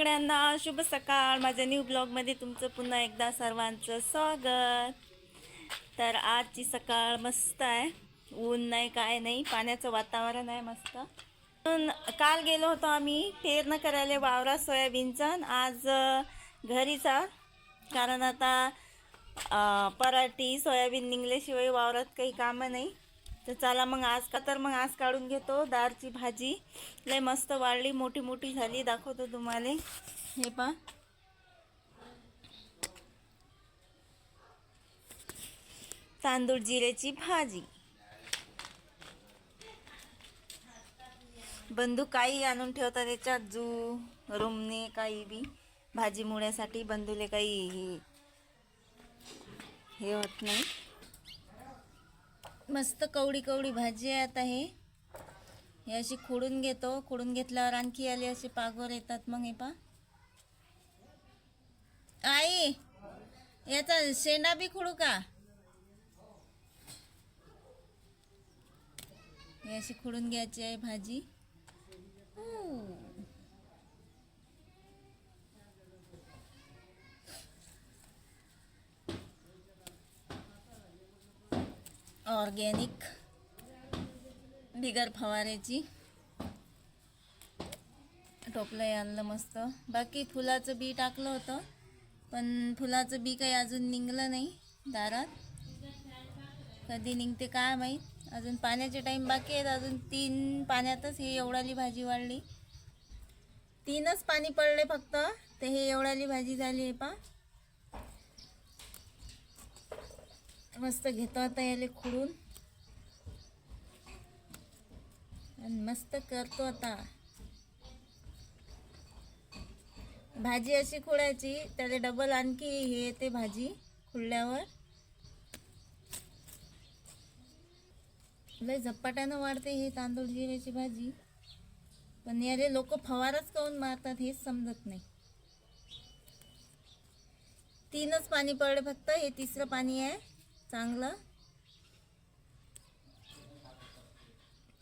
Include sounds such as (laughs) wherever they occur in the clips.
सगळ्यांना शुभ सकाळ. माझ्या न्यू ब्लॉगमध्ये तुमचं पुन्हा एकदा सर्वांचं स्वागत. तर आजची सकाळ मस्त आहे. ऊन नाही काय नाही. पाण्याचं वातावरण आहे मस्त. पण काल गेलो होतो आम्ही पेरणं करायला वावरा सोयाबीनचा आणि आज घरीचा. कारण आता पराठी सोयाबीन निघल्याशिवाय वावरात काही कामं नाही. तर चला मग आज का तर मग आज काढून घेतो दारची भाजी. लय मस्त वाढली मोठी मोठी झाली दाखवतो तुम्हाला. हे पा तांदूळ जिऱ्याची भाजी. बंधू काही आणून ठेवतात त्याच्यात जू रुमने काही बी. भाजी मुळ्यासाठी बंधूले काही हे होत नाही. मस्त कवडी कवडी भाजी आहे आता हे. हे अशी खोडून घेतो. खोडून घेतल्यावर आणखी आले असे पागवर येतात मग हे पा. आई याचा शेंडा बी खोडू का? हे अशी खोडून घ्यायची आहे भाजी. ऑर्गॅनिक बिगर फवारेची टोपलं आणलं मस्त. बाकी फुलाचं बी टाकलं होतं पण फुलाचं बी काही अजून निघलं नाही दारात. कधी निघते काय माहीत? अजून पाण्याचे टाईम बाकी आहेत. अजून तीन पाण्यातच ही एवढाली भाजी वाढली. तीनच पाणी पडले फक्त ते हे एवढाली भाजी झाली आहे पा मस्त घेतो आता याले खुडून. आणि मस्त करतो आता. भाजी अशी खुडायची त्याला डबल आणखी हे येते भाजी खुडल्यावर. लय झपाट्यानं वाढते हे तांदूळ जिऱ्याची भाजी. पण याले लोक फवारच काऊन मारतात हेच समजत नाही. तीनच पाणी पडले फक्त हे तिसरं पाणी आहे. चांगलं.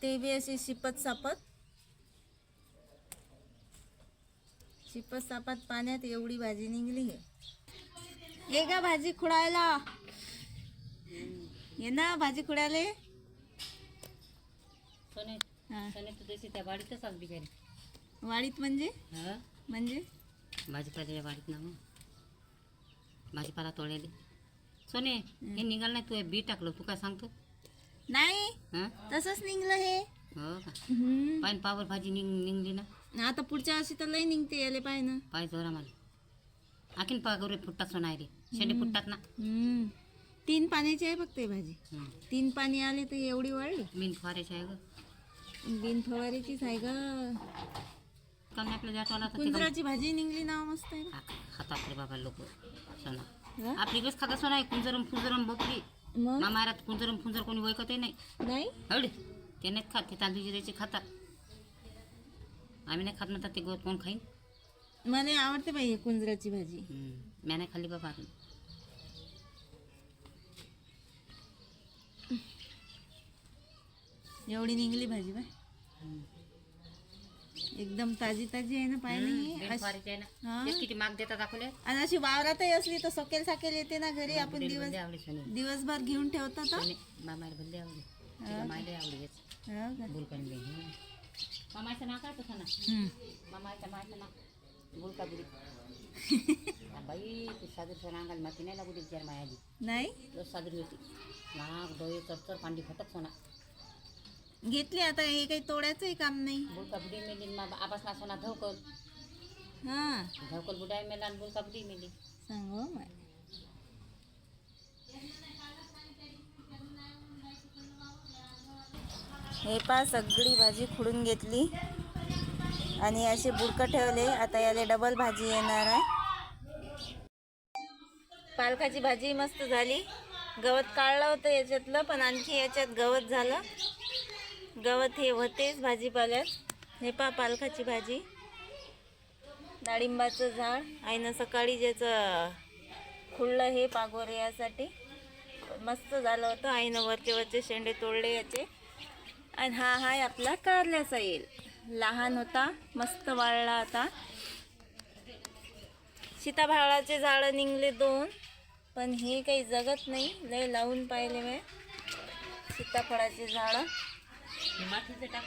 ते बी असे शिपत सापत. शिपत सापत पाण्यात एवढी भाजी निघली हे ये का भाजी खुडायला. ये ना भाजी खुडायला. वाडीत म्हणजे? म्हणजे? भाजीपाल्याच्या वाडीत ना मग. भाजीपाला तोडलेले सोने हे निघाल नाही तू हे बी टाकलं. तू काय सांगतो? नाही हा? तसंच निघलं हे. हो का? हम्म. पायन पावर भाजी निघ निघली ना. आता पुढच्या वर्षी तर लय निघते याले पाय ना. पाय जोरा मला. आखीन पागवरे फुटतात सोना रे शेंडे फुटतात ना. हम्म. तीन पाण्याची आहे फक्त ही भाजी. तीन पाणी आले तर एवढी वाढली. मीन फवारायचे आहे ग. बिन फवारीचीच आहे ग. कमी आपल्या जाटवाला भाजी निघली ना मस्त आहे ना. खातात रे बाबा लोक. सोना? आपली गस खाता सोना कुंजरम फुंजरम बोपली मग? मामारात कुंजरम फुंजर कोणी वैकतही नाही. नाही? हवडे ते नाहीत खात ते तांदूळ जिऱ्याचे खातात. आम्ही नाही खात म्हणतात ते गोत कोण खाईन? मला आवडते बाई कुंजराची भाजी. म्या नाही खाल्ली बाबा अजून. एवढी निघली भाजी बाय. एकदम ताजी ताजी आहे ना. तेच किती माग देतात दाखवले. आणि अशी वावरातही असली तर सोकेल साकेल येते ना घरी. आपण दिवस दिवसभर घेऊन ठेवतो तर मामाला भल्ले आवडे मायला आवडे हेच का? बुलकन बे मामाचं नाव काय तसं ना. मामाच्या मायचं नाव. बुलका बुडी. (laughs) बाई तू सादर अंगाला माती नाही लागू दे जर मायाली. नाही? तो सादरी होती. नाक डोळे तर पांडी फटक सोना. घेतली आता हे काही तोडायचंही काम नाही. बुलका बुडी मेली मा सोना धवकल. हा. धवकल बुडाय मेला आणि बुलका बुडी मेली. सांग हो हे पा सगळी भाजी खुडून घेतली. आणि असे बुडकं ठेवले आता याला डबल भाजी येणार आहे. पालकाची भाजी मस्त झाली. गवत काढलं होतं याच्यातलं पण आणखी याच्यात गवत झालं. गवत हे होतेच भाजीपाल्यात. हे पा पालकाची भाजी. डाळिंबाचं झाड. आईनं सकाळी ज्याचं खुडलं हे पागोरे यासाठी. मस्त झालं होतं. आईनं वरचे वरचे शेंडे तोडले याचे. आणि हा हाय आपला कारल्याचा येईल. लहान होता मस्त वाळला आता सीताफळाचे झाडं निघले दोन पण हे काही जगत नाही. लय लावून पाहिले मी. सीताफळाचे झाडं. मातीचं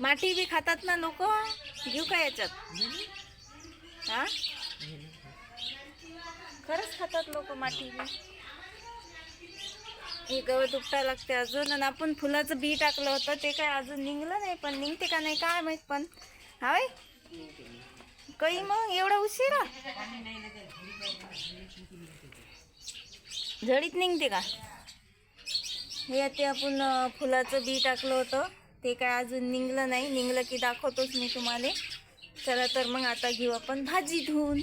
माठी बी खातात ना लोक? घेऊ का याच्यात? हा? खरंच खातात लोक माठी बी. हे गवत उपटा लागते अजून आणि आपण फुलाचं बी टाकलं होतं ते काय अजून निघलं नाही पण निघते का नाही काय माहीत पण. हाय? काही मग एवढा उशिरा? झडीत निघते का? हे ते आपण फुलाचं बी टाकलं होतं. ते काय अजून निघलं नाही. निघलं की दाखवतोच मी तुम्हाला. चला तर मग आता घेऊ आपण भाजी धुवून.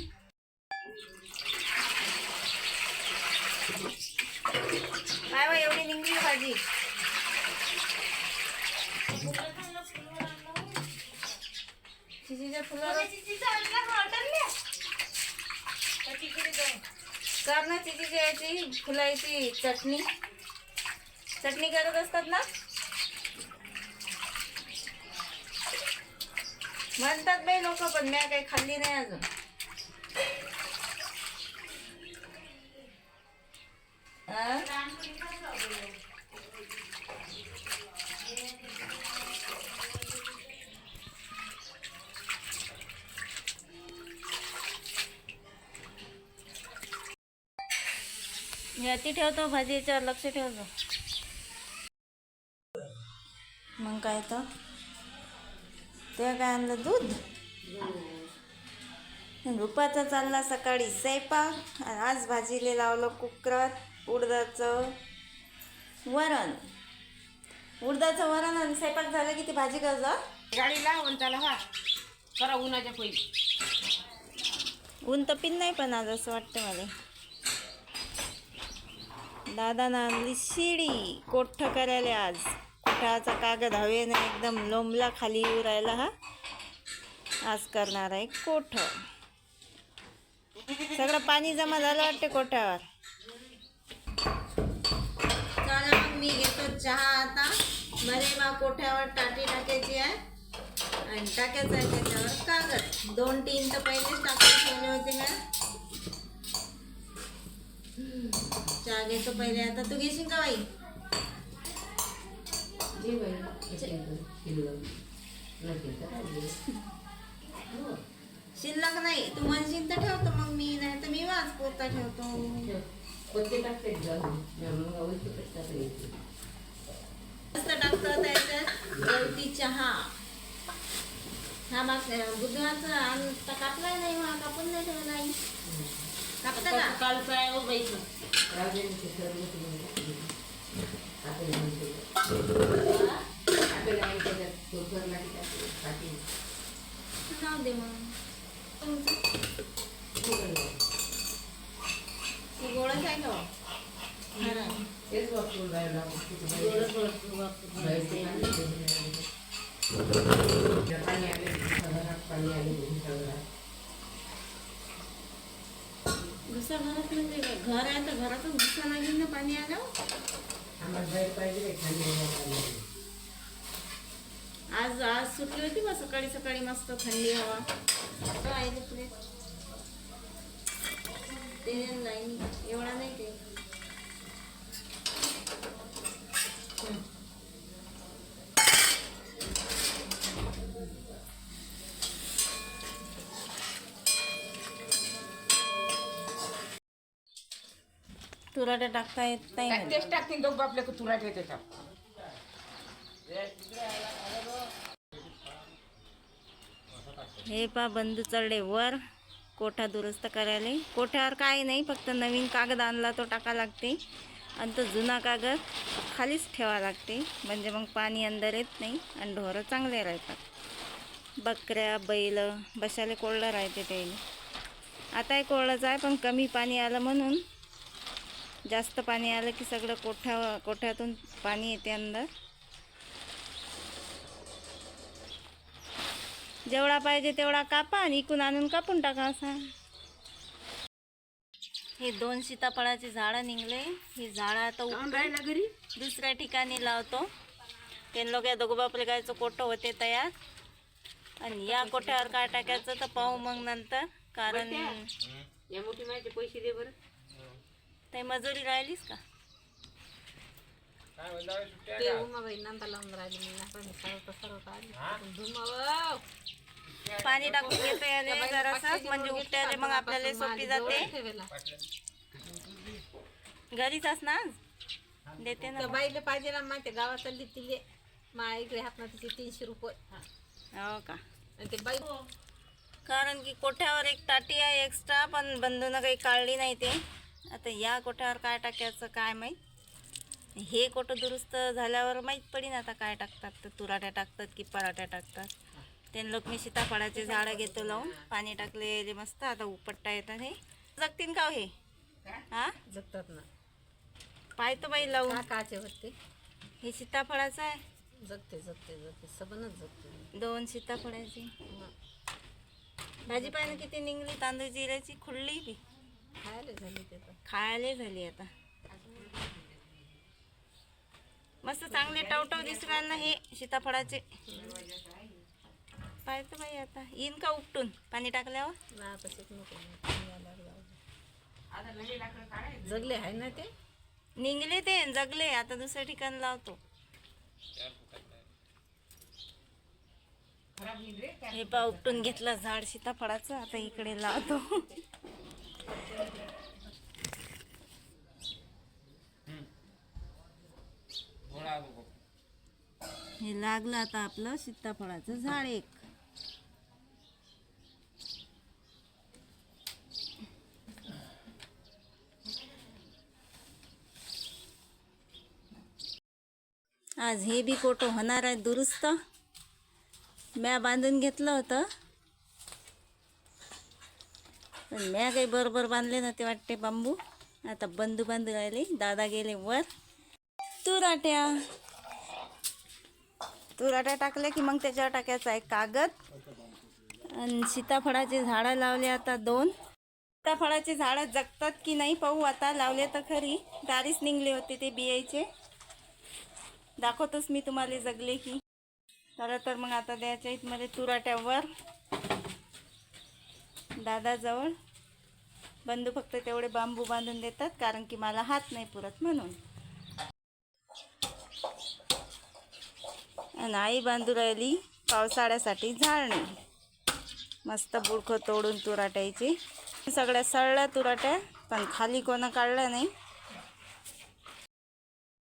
काय बा एवढी निघली भाजी? कर ना चिचीच्या याची फुलाची चटणी. चटणी करत असतात ना? म्हणतात बाई लोक पण मी काही खाल्ली नाही अजून. याची ठेवतो भाजीच्यावर लक्ष ठेवतो. मग काय तर? ते काय आणलं दूध? रुपाचा चालला सकाळी स्वयंपाक आणि आज भाजीले लावलं कुकरात उडदाचं वरण. उडदाचं वरण आणि स्वयंपाक झालं की ती भाजी करजा गाडी लाव आणि त्याला हा करा उन्हाच्या पहिली ऊन तपीन नाही पण आज असं वाटतं मला. दादानं आणली शिडी कोठ्ठ करायला आज? कोठाचा कागद हवेनं एकदम लोंबला खाली येऊ राहिला हा? आज करणार आहे कोठ. सगळं पाणी जमा झालं वाटते कोठ्यावर चला मग मी घेतो चहा आता. मरे बा कोठ्यावर टाटी टाकायची आहे. आणि टाकायचं आहे त्याच्यावर कागद. दोन तीन तर पहिलेच टाकून ठेवले होते ना. चहा घेतो पहिले. आता तू घेशील का बाई? शिल्लक नाही तू म्हणशील तर ठेवतो मग मी नाही तर मी वाच पोता ठेवतो. मस्त टाकतो त्याच्यात गवती चहा हा बाग बुधवारचा आता कापलाय नाही हा कापून नाही ठेवला नाही कापता का? कालचं आहे हो बाईचं जाऊ दे मग ती गोळच आहे का खरं आहे. घुसा घरात घर आहे तर घरातून घुसा लागेल ना पाणी आलं आज आज सुटली होती बा सकाळी सकाळी मस्त थंडी हवा. पुढे ते नाही एवढा नाही ते. तुराट्या टाकता येत नाही. तेच टाकतील दोघं आपल्या त्याच्यात हे पा बंधू चढले वर. कोठा दुरुस्त करायला. कोठ्यावर काय नाही फक्त नवीन कागद आणला तो टाका लागते. आणि तो जुना कागद खालीच ठेवा लागते. म्हणजे मग पाणी अंदर येत नाही आणि ढोरं चांगले राहतात. बकऱ्या बैल बशाले कोरडं राहते ते आताही कोरडंच आहे पण कमी पाणी आलं म्हणून जास्त पाणी आलं की सगळं कोठ्या कोठ्यातून पाणी येते अंदर. जेवढा पाहिजे तेवढा कापा आणि इकून आणून कापून टाका असा. हे दोन सीताफळाचे झाडं निघले. ही झाडं आता राहिला घरी? दुसऱ्या ठिकाणी लावतो. ते लोक या दोघं बापले गायचं कोटं होते तयार. आणि या कोठ्यावर काय टाकायचं तर पाहू मग नंतर. कारण या मोठी माझे पैसे दे बरं. ते मजुरी राहिलीस का? ते उमाबाई नांदा लावून राहिली मी नाकाने सरवता सरवता आली धुमावं. पाणी टाकून घेतो जरासं म्हणजे उपट्याले मग आपल्याला सोपी जाते. घरीच ना आज? देते ना बाईला पाहिजे ना माहिती गावात चालली तिले. मा इकडे हात ना तिचे तीनशे रुपये. हो का? आणि ते बाई कारण की कोठ्यावर एक टाटी आहे एक्स्ट्रा पण बंधूनं काही काढली नाही ते. आता या कोठ्यावर काय टाकायचं काय माहीत? हे कोठं दुरुस्त झाल्यावर माहीत पडीन आता काय टाकतात. तर तुराट्या टाकतात की पराठ्या टाकतात. ते लोक मी सीताफळाचे झाडं घेतो लावून पाणी टाकले मस्त आता उपट्टा येतात हे. जगतीन का हो हे? हा? जगतात ना. पाहतो बाई लावून. काचे होते हे सीताफळाचं आहे. जगते जगते जगते. सबनच जगते. दोन सीताफळाची. भाजी पाहिजे किती निघली तांदूळ जिऱ्याची खुडली बी. खायला झाली आता. मस्त चांगले टवटव दिसू ना हे सीताफळाचे. पाहतो बाई आता. येईन का उपटून? पाणी टाकल्यावर. जगले आहे ना ते? निघले ते जगले. आता दुसऱ्या ठिकाणी लावतो. हे पा उपटून घेतलं झाड सीताफळाचं. आता इकडे लावतो. हे लागलं आता आपलं सीताफळाचं झाड एक. आज हे बी कोटो होणार आहे दुरुस्त. म्या बांधून घेतलं होतं. पण म्या काही बरोबर बांधले ना ते वाटते बांबू. आता बंधू बांधू राहिले. दादा गेले वर. तुराट्या. तुराट्या टाकल्या की मग त्याच्यावर टाकायचं आहे कागद. आणि सीताफळाचे झाडं लावले आता दोन. सीताफळाचे झाडं जगतात की नाही पाहू. आता लावले तर खरी. दारीच निघले होते ते बियायचे. दाखवतोच मी तुम्हाला जगले की. तर तर मग आता द्यायच्या मला तुराट्यावर. दादाजवळ. बंधू फक्त तेवढे बांबू बांधून देतात कारण की मला हात नाही पुरत म्हणून. आणि आई बांधू राहिली पावसाळ्यासाठी झाडणे मस्त बुडखं तोडून तुराट्याची. सगळ्या सळल्या तुराट्या पण खाली कोणा काढलं नाही.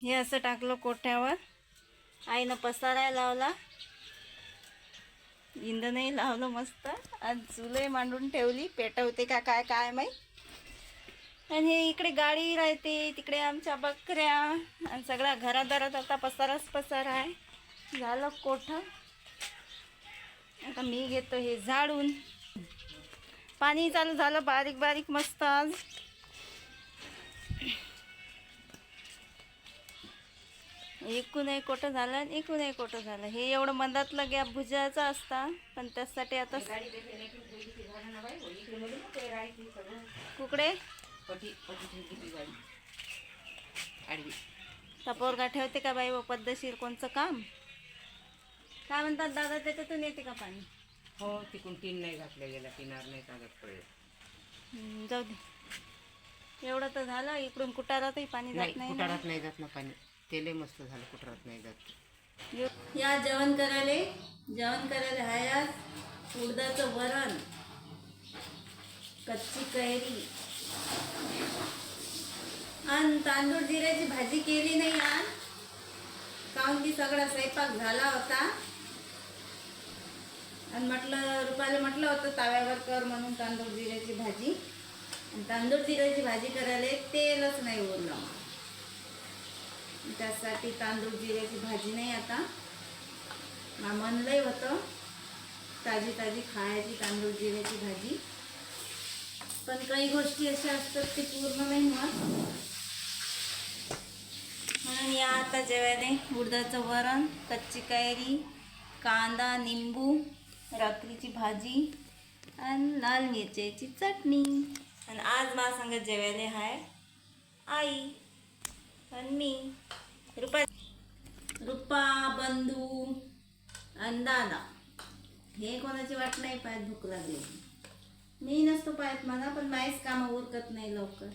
हे असं टाकलं कोठ्यावर. आईनं पसारायला लावला. इंधनही लावलं मस्त. आणि चुलही मांडून ठेवली. पेटवते का काय काय माहीत? आणि इकडे गाडी राहते तिकडे आमच्या बकऱ्या. आणि सगळ्या घरादारात आता पसाराच पसार आहे. झालं कोठं? आता मी घेतो हे झाडून. पाणी चालू झालं बारीक बारीक मस्त आज. एकूण एक कोटं झालं आणि एकूण एक कोटं झालं? हे एवढं मधातलं गॅप भुजायचा असता पण त्यासाठी आता कुकडे? टपोरगा ठेवते का बाई व पद्धतशीर कोणचं काम? काय म्हणतात दादा त्याच्यातून येते का पाणी? हो तिकडून तीन नाही घातल्या गेला पिणार नाही कागद पडले. जाऊ दे. एवढं तर झालं इकडून कुटारातही पाणी जात नाही. कुटारात नाही जात ना पाणी. तेलही मस्त झालं कुटारात नाही जात या जेवण करायला जेवण करायला हाय आज उडदाचं वरण कच्ची कैरी. आणि तांदूळ जिऱ्याची भाजी केली नाही आज. काहून की सगळा स्वयंपाक झाला होता. आणि म्हटलं रुपाला म्हटलं होतं ताव्यावर कर म्हणून तांदूळ जिऱ्याची भाजी. आणि तांदूळ जिऱ्याची भाजी करायला तेलच नाही उरलं. त्यासाठी तांदूळ जिऱ्याची भाजी नाही आता. मा म्हणलंही होतं. ताजी ताजी खायची तांदूळ जिऱ्याची भाजी. पण काही गोष्टी अशा असतात ते पूर्ण नाही होत. म्हणून या आता जेवायला उडदाचं वरण कच्ची कैरी कांदा निंबू रात्रीची भाजी आणि लाल मिरच्याची चटणी. आणि आज मला सांगत जेवायला हाय आई. आणि मी. रुपा रुपा बंधू आणि दादा. हे कोणाची वाट नाही पाहत भूक लागली. मी नसतो पाहत मला पण माहीच कामं उरकत नाही लवकर.